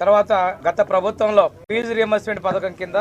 తర్వాత గత ప్రభుత్వంలో ఫీజు రియంబర్స్మెంట్ పథకం కింద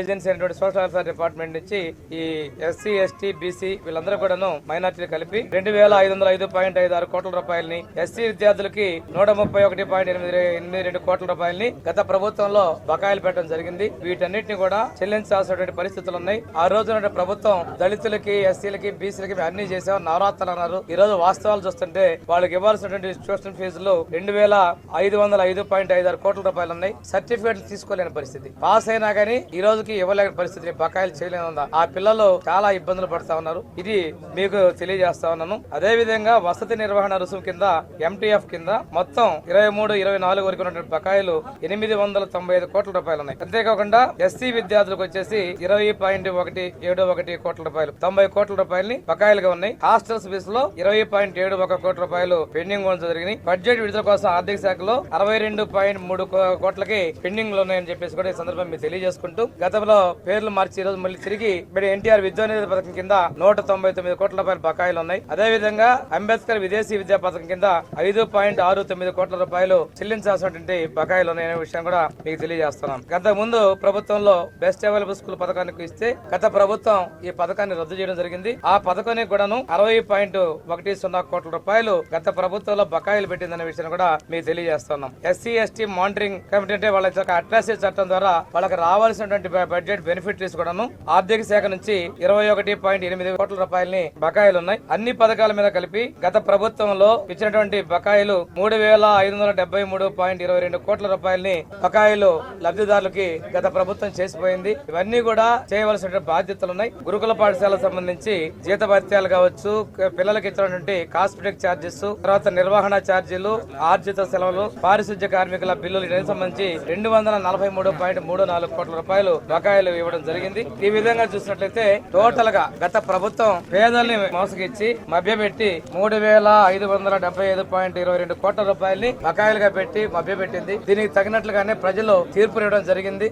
ఏజెన్సీ సోషల్ వెల్ఫేర్ డిపార్ట్మెంట్ నుంచి ఈ ఎస్సీ ఎస్టీ బీసీ వీళ్ళందరూ కూడాను మైనార్టీలు కలిపి రెండు వేల ఐదు వందల ఐదు పాయింట్ ఐదు ఆరు కోట్ల రూపాయలని ఎస్సీ విద్యార్థులకి నూట ముప్పై ఒకటి పాయింట్ ఎనిమిది ఎనిమిది రెండు కోట్ల రూపాయలని గత ప్రభుత్వంలో బకాయిలు పెట్టడం జరిగింది. వీటన్నిటిని కూడా చెల్లించాల్సినటువంటి పరిస్థితులు ఉన్నాయి. ఆ రోజున ప్రభుత్వం దళితులకి ఎస్సీలకి బీసీలకి అన్ని చేసాం నవరాత్రులు అన్నారు. ఈ రోజు వాస్తవాలు చూస్తుంటే వాళ్ళకి ఇవ్వాల్సినటువంటి ట్యూషన్ ఫీజులు రెండు వేల ఐదు వందల ఐదు పాయింట్ ఐదు ఆరు కోట్ల రూపాయలు ఉన్నాయి. సర్టిఫికేట్ తీసుకోలేని పరిస్థితి. పాస్ అయినా కానీ ఈ ఈ రోజుకి ఇవ్వలేని పరిస్థితి బకాయిలు చేయలేనుందా ఆ పిల్లలు చాలా ఇబ్బందులు పడతా ఉన్నారు. ఇది మీకు తెలియజేస్తా ఉన్నాను. అదే విధంగా వసతి నిర్వహణ రుసుము కింద ఎంటీఎఫ్ కింద మొత్తం ఇరవై మూడు ఇరవై నాలుగు వరకు ఉన్నటువంటి బకాయిలు ఎనిమిది వందల తొంభై ఐదు కోట్ల రూపాయలు ఉన్నాయి. అంతేకాకుండా ఎస్సీ విద్యార్థులకు వచ్చేసి ఇరవై పాయింట్ ఒకటి ఏడు ఒకటి కోట్ల రూపాయలు తొంభై కోట్ల రూపాయలని బకాయిలుగా ఉన్నాయి. హాస్టల్స్ ఫీజు లో ఇరవై పాయింట్ ఏడు ఒక కోట్ల రూపాయలు పెండింగ్ ఉండడం జరిగినాయి. బడ్జెట్ విడుదల కోసం ఆర్థిక శాఖలో అరవై రెండు పాయింట్ మూడు కోట్లకి పెండింగ్లో ఉన్నాయని చెప్పేసి కూడా ఈ సందర్భం మీకు తెలియజేసుకుంటూ గతంలో పేర్లు మార్చి ఈ రోజు మళ్ళీ తిరిగి ఎన్టీఆర్ విద్యానిధి పథకం కింద నూట తొంభై తొమ్మిది కోట్ల రూపాయల బకాయిలు ఉన్నాయి. అదే విధంగా అంబేద్కర్ విదేశీ విద్యా పథకం కింద ఐదు పాయింట్ ఆరు తొమ్మిది కోట్ల రూపాయలు చెల్లించాల్సినటువంటి బకాయిలు ఉన్నాయనే విషయం కూడా మీకు తెలియజేస్తున్నాం. గత ముందు ప్రభుత్వంలో బెస్ట్ అవైలబుల్ స్కూల్ పథకానికి ఇస్తే గత ప్రభుత్వం ఈ పథకాన్ని రద్దు చేయడం జరిగింది. ఆ పథకానికి కూడాను అరవై పాయింట్ ఒకటి సున్నా కోట్ల రూపాయలు గత ప్రభుత్వంలో బకాయిలు పెట్టిందనే విషయాన్ని కూడా మీకు తెలియజేస్తున్నాం. ఎస్సీ ఎస్టీ మానిటరింగ్ కమిటీ అంటే వాళ్ళ యొక్క అట్రాసిటీ చట్టం ద్వారా వాళ్ళకి రావాల్సినటువంటి గవర్నమెంట్ బడ్జెట్ బెనిఫిట్ కూడాను ఆర్థిక శాఖ నుంచి ఇరవై ఒకటి పాయింట్ ఎనిమిది కోట్ల రూపాయలని బకాయిలు ఉన్నాయి అన్ని పథకాల మీద కలిపి గత ప్రభుత్వంలో ఇచ్చినటువంటి బకాయిలు మూడు వేల ఐదు వందల డెబ్బై మూడు పాయింట్ ఇరవై రెండు కోట్ల రూపాయలని బకాయిలు లబ్ధిదారులకి గత ప్రభుత్వం చేసిపోయింది. ఇవన్నీ కూడా చేయవలసిన బాధ్యతలు ఉన్నాయి గురుకుల పాఠశాలకు సంబంధించి జీతభత్యాలు కావచ్చు పిల్లలకి ఇచ్చినటువంటి కాస్మెటిక్ ఛార్జెస్ తర్వాత నిర్వహణ ఛార్జీలు ఆర్జిత సెలవులు పారిశుద్ధ్య కార్మికుల బిల్లులు సంబంధించి రెండు వందల నలభై మూడు పాయింట్ మూడు నాలుగు కోట్ల రూపాయలు రూపాయలు బకాయిలు ఇవ్వడం జరిగింది. ఈ విధంగా చూసినట్లయితే టోటల్గా గత ప్రభుత్వం పేదల్ని మోసగిచ్చి మభ్యపెట్టి మూడు వేల ఐదు వందల డెబ్బై ఐదు పాయింట్ ఇరవై రెండు కోట్ల రూపాయలని బకాయిలుగా పెట్టి మభ్యపెట్టింది. దీనికి తగినట్లుగానే ప్రజలు తీర్పు ఇవ్వడం జరిగింది.